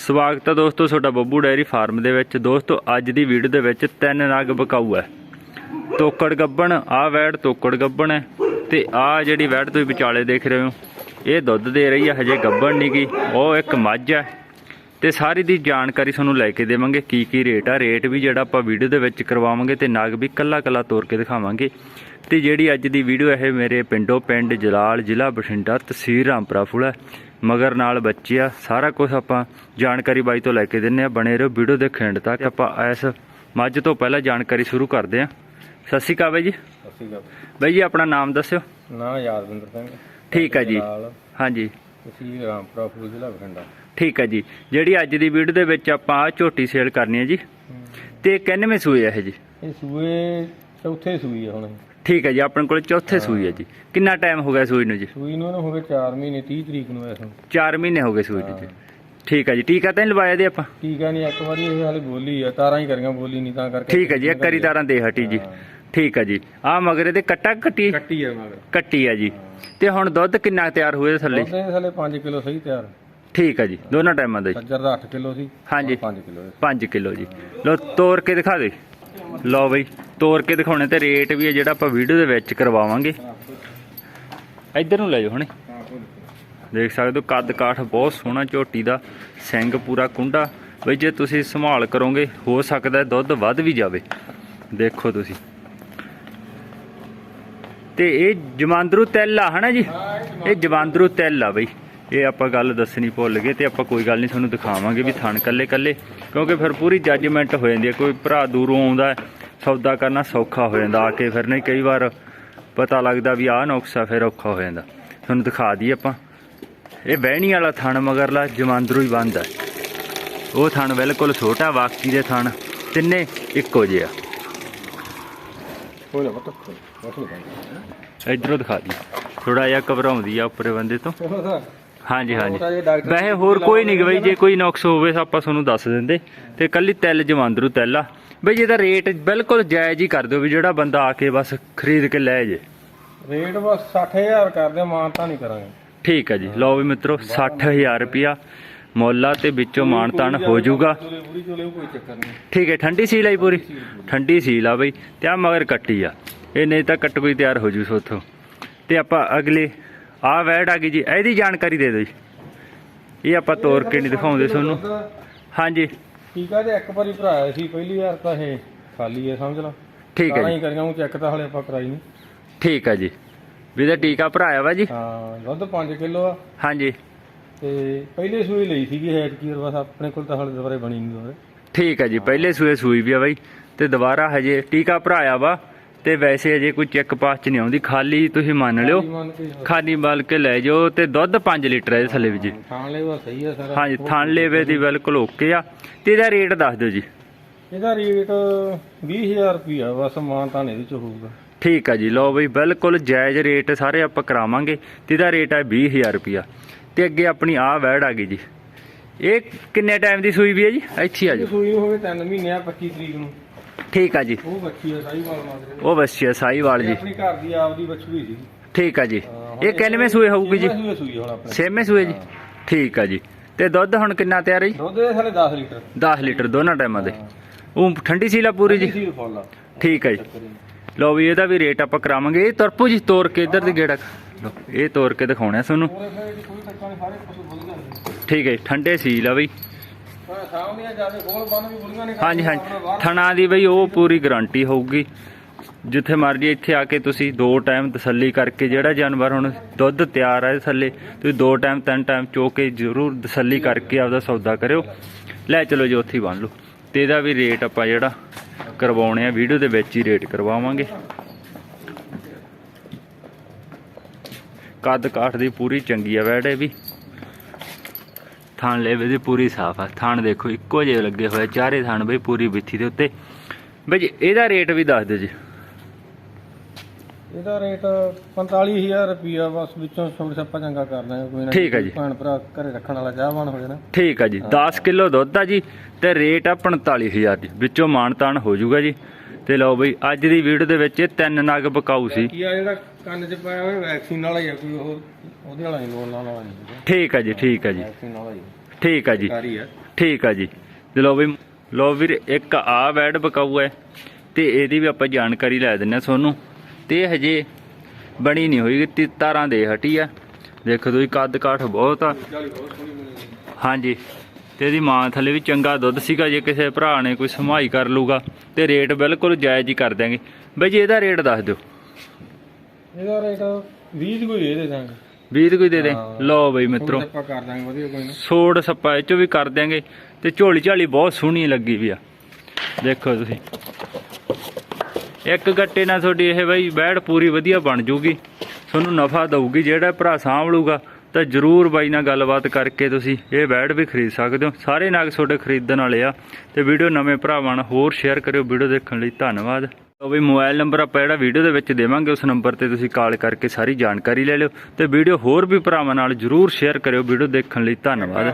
ਸਵਾਗਤ ਹੈ ਦੋਸਤੋ, ਤੁਹਾਡਾ ਬੱਬੂ ਡੈਰੀ ਫਾਰਮ ਦੇ ਵਿੱਚ। ਦੋਸਤੋ, ਅੱਜ ਦੀ ਵੀਡੀਓ ਦੇ ਵਿੱਚ ਤਿੰਨ ਨਗ ਬਕਾਊ ਹੈ। ਤੋਕੜ ਗੱਬਣ ਆ ਵੈੜ ਤੋਕੜ ਗੱਬਣ ਹੈ ਤੇ ਆ ਜਿਹੜੀ ਵੈੜ ਤੁਸੀਂ ਵਿਚਾਲੇ ਦੇਖ ਰਹੇ ਹੋ, ਇਹ ਦੁੱਧ ਦੇ ਰਹੀ ਹੈ, ਹਜੇ ਗੱਬਣ ਨਹੀਂ ਗਈ ਉਹ ਇੱਕ ਮੱਝ ਹੈ। ਤੇ ਸਾਰੀ ਦੀ ਜਾਣਕਾਰੀ ਤੁਹਾਨੂੰ ਲੈ ਕੇ ਦੇਵਾਂਗੇ, ਕੀ ਕੀ ਰੇਟ ਆ। ਰੇਟ ਵੀ ਜਿਹੜਾ ਆਪਾਂ ਵੀਡੀਓ ਦੇ ਵਿੱਚ ਕਰਵਾਵਾਂਗੇ ਤੇ ਨਗ ਵੀ ਕੱਲਾ ਕੱਲਾ ਤੋਰ ਕੇ ਦਿਖਾਵਾਂਗੇ। ਤੇ ਜਿਹੜੀ ਅੱਜ ਦੀ ਵੀਡੀਓ ਇਹ ਮੇਰੇ ਪਿੰਡੋਂ ਪਿੰਡ ਜਲਾਲ ਜ਼ਿਲ੍ਹਾ ਬਠਿੰਡਾ, ਤਹਿਸੀਲ ਰਾਮਪੁਰਾ ਫੁਲਾ ਮਗਰ ਨਾਲ ਬੱਚੇ ਆ ਸਾਰਾ ਕੁਝ ਆਪਾਂ ਜਾਣਕਾਰੀ ਬਾਈ ਤੋਂ ਲੈ ਕੇ ਦਿੰਨੇ ਆ ਬਣੇ ਰਹੋ ਵੀਡੀਓ ਦੇ ਖਿੰਡ ਤੱਕ। ਆਪਾਂ ਇਸ ਮੱਝ ਤੋਂ ਪਹਿਲਾਂ ਜਾਣਕਾਰੀ ਸ਼ੁਰੂ ਕਰਦੇ ਆ। ਸਤਿ ਸ਼੍ਰੀ ਅਕਾਲ ਬਾਈ ਜੀ। ਬਾਈ ਜੀ ਆਪਣਾ ਨਾਮ ਦੱਸਿਓ। ਨਾ ਯਾਦਵਿੰਦਰ ਸਿੰਘ। ਠੀਕ ਹੈ ਜੀ। ਹਾਂਜੀ। ਤੁਸੀਂ ਰਾਮਪੁਰਾ ਫੂਲ ਜ਼ਿਲ੍ਹਾ ਬਠਿੰਡਾ। ਠੀਕ ਹੈ ਜੀ। ਜਿਹੜੀ ਅੱਜ ਦੀ ਵੀਡੀਓ ਦੇ ਵਿੱਚ ਆਪਾਂ ਆ ਝੋਟੀ ਸੇਲ ਕਰਨੀ ਹੈ ਜੀ। ਤੇ ਕਿੰਨਵੇਂ ਸੂਏ ਇਹ ਜੀ? ਇਹ ਸੂਏ ਚੌਥੇ ਸੂਈ ਆ ਹੁਣ। ਠੀਕ ਹੈ ਜੀ ਆਪਣੇ ਕੋਲ ਚੌਥੇ ਸੂਈ ਹੈ ਜੀ। ਕਿੰਨਾ ਟਾਈਮ ਹੋ ਗਿਆ ਸੂਈ ਨੂੰ ਜੀ? ਸੂਈ ਨੂੰ ਇਹਨੂੰ ਹੋ ਗਏ 4 ਮਹੀਨੇ 30 ਤਰੀਕ ਨੂੰ ਐਸਾ 4 ਮਹੀਨੇ ਹੋ ਗਏ ਸੂਈ ਨੂੰ ਜੀ। ਠੀਕ ਹੈ ਜੀ ਟੀਕਾ ਤਾਂ ਲਵਾਇਆ ਦੇ ਆਪਾਂ? ਟੀਕਾ ਨਹੀਂ ਇੱਕ ਵਾਰੀ ਇਹ ਹਾਲੇ ਬੋਲੀ ਆ ਤਾਰਾਂ ਹੀ ਕਰੀਆਂ ਬੋਲੀ ਨਹੀਂ ਤਾਂ ਕਰਕੇ ਠੀਕ ਹੈ ਜੀ ਇੱਕ ਵਾਰੀ ਤਾਰਾਂ ਦੇ ਹਟੀ ਜੀ। ਠੀਕ ਹੈ ਜੀ ਆ ਮਗਰੇ ਤੇ ਕੱਟਾ ਕੱਟੀ? ਕੱਟੀ ਆ ਮਗਰ। ਕੱਟੀ ਆ ਜੀ। ਤੇ ਹੁਣ ਦੁੱਧ ਕਿੰਨਾ ਤਿਆਰ ਹੋਇਆ ਥੱਲੇ? ਥੱਲੇ 5 ਕਿਲੋ ਸਹੀ ਤਿਆਰ। ਠੀਕ ਹੈ ਜੀ ਦੋਨਾਂ ਟਾਈਮਾਂ ਦਾ ਜੀ। ਸੱਜਰ ਦਾ 8 ਕਿਲੋ ਸੀ ਹਾਂਜੀ। 5 ਕਿਲੋ। 5 ਕਿਲੋ ਜੀ। ਲੋ ਤੋੜ ਕੇ ਦਿਖਾ ਦੇ। ਲਓ ਬਈ। ਤੋੜ ਕੇ ਦਿਖਾਉਣੇ ਤੇ ਰੇਟ ਵੀ ਹੈ ਜਿਹੜਾ ਆਪਾਂ ਵੀਡੀਓ ਦੇ ਵਿੱਚ ਕਰਵਾਵਾਂਗੇ। ਇੱਧਰ ਨੂੰ ਲੈ ਜਾਓ ਹੁਣੇ। ਦੇਖ ਸਕਦੇ ਹੋ ਕੱਦ ਕਾਠ ਬਹੁਤ ਸੋਹਣਾ ਝੋਟੀ ਦਾ ਸਿੰਘ ਪੂਰਾ ਕੁੰਡਾ। ਬਈ ਜੇ ਤੁਸੀਂ ਸੰਭਾਲ ਕਰੋਗੇ ਹੋ ਸਕਦਾ ਦੁੱਧ ਵੱਧ ਵੀ ਜਾਵੇ। ਦੇਖੋ ਤੁਸੀਂ। ਤੇ ਇਹ ਜਮਾਂਦਰੂ ਤਿਲ ਆ ਹਨਾ ਜੀ? ਇਹ ਜਮਾਂਦਰੂ ਤਿਲ ਆ ਬਈ। ਇਹ ਆਪਾਂ ਗੱਲ ਦੱਸਣੀ ਭੁੱਲ ਗਏ ਤੇ ਆਪਾਂ ਕੋਈ ਗੱਲ ਨਹੀਂ ਤੁਹਾਨੂੰ ਦਿਖਾਵਾਂਗੇ ਵੀ ਥਣ ਕੱਲੇ ਕੱਲੇ ਕਿਉਂਕਿ ਫਿਰ ਪੂਰੀ ਜੱਜਮੈਂਟ ਹੋ ਜਾਂਦੀ ਹੈ ਕੋਈ ਭਰਾ ਦੂਰੋਂ ਆਉਂਦਾ ਸੌਦਾ ਕਰਨਾ ਸੌਖਾ ਹੋ ਜਾਂਦਾ ਆ ਕੇ ਫਿਰ ਨਹੀਂ ਕਈ ਵਾਰ ਪਤਾ ਲੱਗਦਾ ਵੀ ਆਹ ਨੁਕਸਾ ਫਿਰ ਔਖਾ ਹੋ ਜਾਂਦਾ। ਤੁਹਾਨੂੰ ਦਿਖਾ ਦਈਏ ਆਪਾਂ। ਇਹ ਬਹਿਣੀ ਵਾਲਾ ਥਣ ਮਗਰਲਾ ਜਮਾਂਦਰੂ ਹੀ ਬੰਦ ਹੈ ਉਹ ਥਣ ਬਿਲਕੁਲ ਛੋਟਾ ਬਾਕੀ ਦੇ ਥਣ ਤਿੰਨੇ ਇੱਕੋ ਜਿਹੇ ਆ। ਇਧਰੋਂ ਦਿਖਾ ਦੀ ਥੋੜਾ ਜਿਹਾ ਘਬਰਾਉਂਦੀ ਆ ਉੱਪਰੇ ਬੰਦੇ ਤੋਂ। ਹਾਂਜੀ ਹਾਂਜੀ। ਡਾਕਟਰ ਵੈਸੇ ਹੋਰ ਕੋਈ ਨਹੀਂ ਬਈ ਜੇ ਕੋਈ ਨੁਕਸ ਹੋਵੇ ਤਾਂ ਆਪਾਂ ਤੁਹਾਨੂੰ ਦੱਸ ਦਿੰਦੇ। ਤੇ ਕੱਲੀ ਤਿਲ ਜਮਾਂਦਰੂ ਤਿਲ ਆ। ਬਈ ਇਹਦਾ ਰੇਟ ਬਿਲਕੁਲ ਜਾਇਜ਼ ਹੀ ਕਰ ਦਿਓ ਵੀ ਜਿਹੜਾ ਬੰਦਾ ਆ ਕੇ ਬਸ ਖਰੀਦ ਕੇ ਲੈ ਜੇ। ਰੇਟ ਬਸ 60000 ਕਰਦੇ ਮਾਨ ਤਾਂ ਨਹੀਂ ਕਰਾਂਗੇ। ਠੀਕ ਹੈ ਜੀ। ਲਓ ਵੀ ਮਿੱਤਰੋ 60000 ਰੁਪਿਆ ਮੁੱਲ ਆ ਤੇ ਵਿੱਚੋਂ ਮਾਣ ਤਾਣ ਹੋ ਜਾਊਗਾ। ਚੋਲੇ ਪੂਰੀ ਚੋਲੇ ਕੋਈ ਚੱਕਰ ਨਹੀਂ। ਠੀਕ ਹੈ ਠੰਡੀ ਸੀਲ ਆਈ ਪੂਰੀ। ਠੰਡੀ ਸੀਲ ਆ ਬਈ। ਤੇ ਆ ਮਗਰ ਕੱਟੀ ਆ। ਇਹ ਨਹੀਂ ਤਾਂ ਕੱਟ ਕੋਈ ਤਿਆਰ ਹੋ ਜੂ ਸੋਥੋਂ ਤੇ ਆਪਾਂ ਅਗਲੇ ਆ ਵੈੜ ਆ ਗਈ ਜੀ ਇਹਦੀ ਜਾਣਕਾਰੀ ਦੇ ਦਿਓ ਜੀ। ਇਹ ਆਪਾਂ ਤੋੜ ਕੇ ਨਹੀਂ ਦਿਖਾਉਂਦੇ ਤੁਹਾਨੂੰ। ਹਾਂਜੀ। ਠੀਕ ਆ ਜੇ ਇੱਕ ਵਾਰੀ ਭਰਾਇਆ ਸੀ ਪਹਿਲੀ ਵਾਰ ਤਾਂ ਇਹ ਖਾਲੀ ਹੈ ਸਮਝ ਲਾ ਠੀਕ ਹੈ ਜੀ। ਕਰੀਆਂ ਉਹ ਚੈੱਕ ਤਾਂ ਹਲੇ ਆਪਾਂ ਕਰਾਈ ਨਹੀਂ। ਠੀਕ ਹੈ ਜੀ। ਵੀ ਇਹਦਾ ਟੀਕਾ ਭਰਾਇਆ ਵਾ ਜੀ। ਹਾਂ ਦੁੱਧ 5 ਕਿਲੋ ਆ। ਹਾਂਜੀ। ਤੇ ਪਹਿਲੇ ਸੂਈ ਲਈ ਸੀਗੀ ਹੈਟ ਕੀ ਬਸ ਆਪਣੇ ਕੋਲ ਤਾਂ ਹਲੇ ਦੁਬਾਰੇ ਬਣੀ ਨਹੀਂ ਦੁਬਾਰੇ ਠੀਕ ਹੈ ਜੀ ਪਹਿਲੇ ਸੂਏ ਸੂਈ ਵੀ ਆ ਬਾਈ। ਤੇ ਦੁਬਾਰਾ ਹਜੇ ਟੀਕਾ ਭਰਾਇਆ ਵਾ। ਤੇ ਵੈਸੇ ਹਜੇ ਕੋਈ ਚੈੱਕ ਪਾਸ ਚ ਨਹੀਂ ਆਉਂਦੀ ਖਾਲੀ ਤੁਸੀਂ ਮੰਨ ਲਿਓ ਖਾਲੀ ਬਲ ਕੇ ਲੈ ਜਾਓ ਤੇ ਦੁੱਧ 5 ਲੀਟਰ ਹੈ ਥੱਲੇ ਵੀ ਜੀ ਥਾਣ ਲੈਵਾ ਸਹੀ ਆ ਸਾਰਾ। ਹਾਂਜੀ ਥਣ ਲੇਵੇ ਦੀ ਬਿਲਕੁਲ ਓਕੇ ਆ। ਤੇ ਇਹਦਾ ਰੇਟ ਦੱਸ ਦਿਓ ਜੀ। ਇਹਦਾ ਰੇਟ 20000 ਰੁਪਿਆ ਬਸ ਮਾਨ ਤਾਂ ਇਹਦੇ ਚ ਹੋਊਗਾ। ਠੀਕ ਆ ਜੀ ਲਓ ਬਈ ਬਿਲਕੁਲ ਜਾਇਜ਼ ਰੇਟ ਸਾਰੇ ਆਪਾਂ ਕਰਾਵਾਂਗੇ। ਤੇ ਇਹਦਾ ਰੇਟ ਹੈ 20000 ਰੁਪਿਆ ਤੇ ਅੱਗੇ ਆਪਣੀ ਆਹ ਵੈੜ ਆ ਗਈ ਜੀ। ਇਹ ਕਿੰਨੇ ਟਾਈਮ ਦੀ ਸੂਈ ਵੀ ਹੈ ਜੀ? ਇੱਥੇ ਆ ਜਾਓ। ਸੂਈ ਹੋਵੇ 3 ਮਹੀਨੇ ਆ 25 ਤਰੀਕ ਨੂੰ। ਠੀਕ ਆ ਜੀ। ਉਹ ਬੱਚੀ ਆ ਉਹ ਬੱਚੀ ਸਾਈਵਾਲ ਜੀ। ਆਪਣੀ ਘਰ ਦੀ ਆਪਦੀ ਬੱਚੀ ਸੀ। ਠੀਕ ਆ ਜੀ। ਇਹ ਕਿੰਨਵੇਂ ਸੂਏ ਹੋਊਗੀ ਜੀ? ਸੂਏ ਸੂਈ ਹੁਣ ਆਪਣੇ। ਛੇਵੇਂ ਸੂਏ ਜੀ। ਠੀਕ ਆ ਜੀ। ਤੇ ਦੁੱਧ ਹੁਣ ਕਿੰਨਾ ਤਿਆਰ ਹੈ ਜੀ? ਦੁੱਧ ਦੇ ਥਲੇ 10 ਲੀਟਰ। 10 ਲੀਟਰ ਦੋਨਾਂ ਟਾਈਮਾਂ ਦੇ। ਉਹ ਠੰਡੀ ਸੀਲਾ ਪੂਰੀ ਜੀ? ਸੀ ਫੁੱਲ ਆ। ਠੀਕ ਹੈ ਜੀ ਲਓ ਵੀ ਇਹਦਾ ਵੀ ਰੇਟ ਆਪਾਂ ਕਰਾਵਾਂਗੇ। ਇਹ ਤੁਰਪੂ ਜੀ ਤੋੜ ਕੇ ਇੱਧਰ ਦੀ ਗੇੜਾ। ਲਓ, ਇਹ ਤੋੜ ਕੇ ਦਿਖਾਉਣਾ ਤੁਹਾਨੂੰ। ਪੂਰੇ ਫੇਰ ਦੀ ਕੋਈ ਟੱਕਾ ਨਹੀਂ ਸਾਰੇ ਪਸ਼ੂ ਬੁੱਝ ਜਾਂਦੇ ਠੀਕ ਹੈ ਜੀ, ਠੰਡੇ ਸੀਲ ਆ ਬਈ। ਹਾਂਜੀ ਹਾਂਜੀ। ਥਣਾ ਦੀ ਬਈ ਉਹ ਪੂਰੀ ਗਾਰੰਟੀ ਹੋਊਗੀ। ਜਿੱਥੇ ਮਰਜ਼ੀ ਇੱਥੇ ਆ ਕੇ ਤੁਸੀਂ ਦੋ ਟਾਈਮ ਤਸੱਲੀ ਕਰਕੇ ਜਿਹੜਾ ਜਾਨਵਰ ਹੁਣ ਦੁੱਧ ਤਿਆਰ ਹੈ ਥੱਲੇ ਤੁਸੀਂ ਦੋ ਟਾਈਮ ਤਿੰਨ ਟਾਈਮ ਚੋ ਕੇ ਜ਼ਰੂਰ ਤਸੱਲੀ ਕਰਕੇ ਆਪਦਾ ਸੌਦਾ ਕਰਿਓ। ਲੈ ਚਲੋ ਜੀ ਉੱਥੇ ਹੀ ਬੰਨ ਲਓ। ਤੇ ਇਹਦਾ ਵੀ ਰੇਟ ਆਪਾਂ ਜਿਹੜਾ ਕਰਵਾਉਣੇ ਆ ਵੀਡੀਓ ਦੇ ਵਿੱਚ ਹੀ ਰੇਟ ਕਰਵਾਵਾਂਗੇ। ਕੱਦ ਕਾਠ ਦੀ ਪੂਰੀ ਚੰਗੀ ਆ ਵੈੜ ਇਹ ਵੀ। ਥਾਣ ਲੈਵੇ ਦੀ ਪੂਰੀ ਸਾਫ਼ ਆ। ਥਾਣ ਦੇਖੋ ਇੱਕੋ ਜਿਹੇ ਲੱਗੇ ਹੋਏ ਚਾਰੇ ਥਾਣ ਬਈ ਪੂਰੀ ਬਿੱਥੀ ਦੇ ਉੱਤੇ। ਬਈ ਜੀ, ਇਹਦਾ ਰੇਟ ਵੀ ਦੱਸ ਦਿਓ ਜੀ। ਇਹਦਾ ਰੇਟ 45000 ਰੁਪਿਆ ਬਸ ਵਿੱਚੋਂ ਛੋੜ ਛੱਪਾ ਚੰਗਾ ਕਰ ਦਾਂਗੇ ਕੋਈ ਨਾ ਠੀਕ ਹੈ ਜੀ। ਭੈਣ ਭਰਾ ਘਰੇ ਰੱਖਣ ਵਾਲਾ ਚਾਹਵਾਨ ਹੋ ਜਾਣਾ ਠੀਕ ਆ ਜੀ। 10 ਕਿਲੋ ਦੁੱਧ ਆ ਜੀ ਤੇ ਰੇਟ ਆ 45000 ਜੀ। ਵਿੱਚੋਂ ਮਾਨਤਾਨ ਹੋ ਜਾਊਗਾ ਜੀ। ਤੇ ਲਓ ਬਈ ਅੱਜ ਦੀ ਵੀਡੀਓ ਦੇ ਵਿੱਚ ਇਹ ਤਿੰਨ ਨਗ ਬਕਾਊ ਸੀ। ਕੀ ਆ ਜਿਹੜਾ ਕੰਨ 'ਚ ਪਾਇਆ ਹੋਇਆ ਵੈਕਸੀਨ ਵਾਲਾ ਹੀ ਆ ਕੋਈ ਉਹ। ਉਹਦੇ ਵਾਲਾ ਨਹੀਂ ਲੋਨ ਵਾਲਾ ਨਹੀਂ ਠੀਕ ਆ ਜੀ ਠੀਕ ਆ ਜੀ। ਵੈਕਸੀਨ ਵਾਲਾ ਹੀ। ਠੀਕ ਆ ਜੀ। ਆ। ਠੀਕ ਆ ਜੀ। ਤੇ ਲਓ ਵੀ ਲਓ ਵੀਰ ਇੱਕ ਆ ਵੈਡ ਬਕਾਊ ਹੈ ਤੇ ਇਹਦੀ ਵੀ ਆਪਾਂ ਜਾਣਕਾਰੀ ਲੈ ਦਿੰਨੇ ਆ ਤੁਹਾਨੂੰ। ਤੇ ਇਹ ਹਜੇ ਬਣੀ ਨਹੀਂ ਹੋਈ ਤੀ ਤਾਰਾਂ ਦੇ ਹਟੀ ਆ। ਦੇਖੋ ਤੁਸੀਂ ਕੱਦ ਕਾਠ ਬਹੁਤ ਆ। ਹਾਂਜੀ। ਤੇ ਇਹਦੀ ਮਾਂ ਥੱਲੇ ਵੀ ਚੰਗਾ ਦੁੱਧ ਸੀਗਾ ਜੇ ਕਿਸੇ ਭਰਾ ਨੇ ਕੋਈ ਸਮਾਈ ਕਰ ਲੂਗਾ ਤੇ ਰੇਟ ਬਿਲਕੁਲ ਜਾਇਜ਼ ਹੀ ਕਰ ਦਿਆਂਗੇ। ਬਈ ਜੀ ਇਹਦਾ ਰੇਟ ਦੱਸ ਦਿਓ। ਇਹਦਾ ਰੇਟ 20 ਕੋਈ ਦੇ ਦੇ ਦਾਂਗੇ 20 ਕੋਈ ਦੇ ਦੇ। ਲਓ ਬਈ ਮਿੱਤਰੋ। ਆਪਾਂ ਕਰ ਦਾਂਗੇ ਵਧੀਆ ਕੋਈ ਨਾ। ਸੋੜ ਸੱਪਾ ਇਹ ਚੋਂ ਵੀ ਕਰ ਦਿਆਂਗੇ। ਤੇ ਝੋਲੀ ਝਾਲੀ ਬਹੁਤ ਸੋਹਣੀ ਲੱਗੀ ਵੀ ਆ। ਦੇਖੋ ਤੁਸੀਂ। ਇੱਕ ਗੱਟੇ ਨਾਲ ਤੁਹਾਡੀ ਇਹ ਬਈ ਬੈੜ ਪੂਰੀ ਵਧੀਆ ਬਣ ਜੂਗੀ। ਤੁਹਾਨੂੰ ਨਫਾ ਦਊਗੀ ਜਿਹੜਾ ਭਰਾ ਸਾਂਭ ਲੂਗਾ ਤਾਂ ਜਰੂਰ ਬਾਈ ਨਾਲ ਗੱਲਬਾਤ ਕਰਕੇ ਤੁਸੀਂ ਇਹ ਬੈੜ ਵੀ ਖਰੀਦ ਸਕਦੇ ਹੋ। ਸਾਰੇ ਨਾਗ ਤੁਹਾਡੇ ਖਰੀਦਣ ਵਾਲੇ ਆ। ਤੇ ਵੀਡੀਓ ਨਵੇਂ ਭਰਾਵਾਂ ਨਾਲ ਹੋਰ ਸ਼ੇਅਰ ਕਰਿਓ। ਵੀਡੀਓ ਦੇਖਣ ਲਈ ਧੰਨਵਾਦ। ਉਹ ਵੀ ਮੋਬਾਈਲ ਨੰਬਰ ਆਪਾਂ ਜਿਹੜਾ ਵੀਡੀਓ ਦੇ ਵਿੱਚ ਦੇਵਾਂਗੇ, ਉਸ ਨੰਬਰ ਤੇ ਤੁਸੀਂ ਕਾਲ ਕਰਕੇ ਸਾਰੀ ਜਾਣਕਾਰੀ ਲੈ ਲਿਓ ਤੇ ਵੀਡੀਓ ਹੋਰ ਵੀ ਭਰਾਵਾਂ ਨਾਲ ਜਰੂਰ ਸ਼ੇਅਰ ਕਰਿਓ। ਵੀਡੀਓ ਦੇਖਣ ਲਈ ਧੰਨਵਾਦ।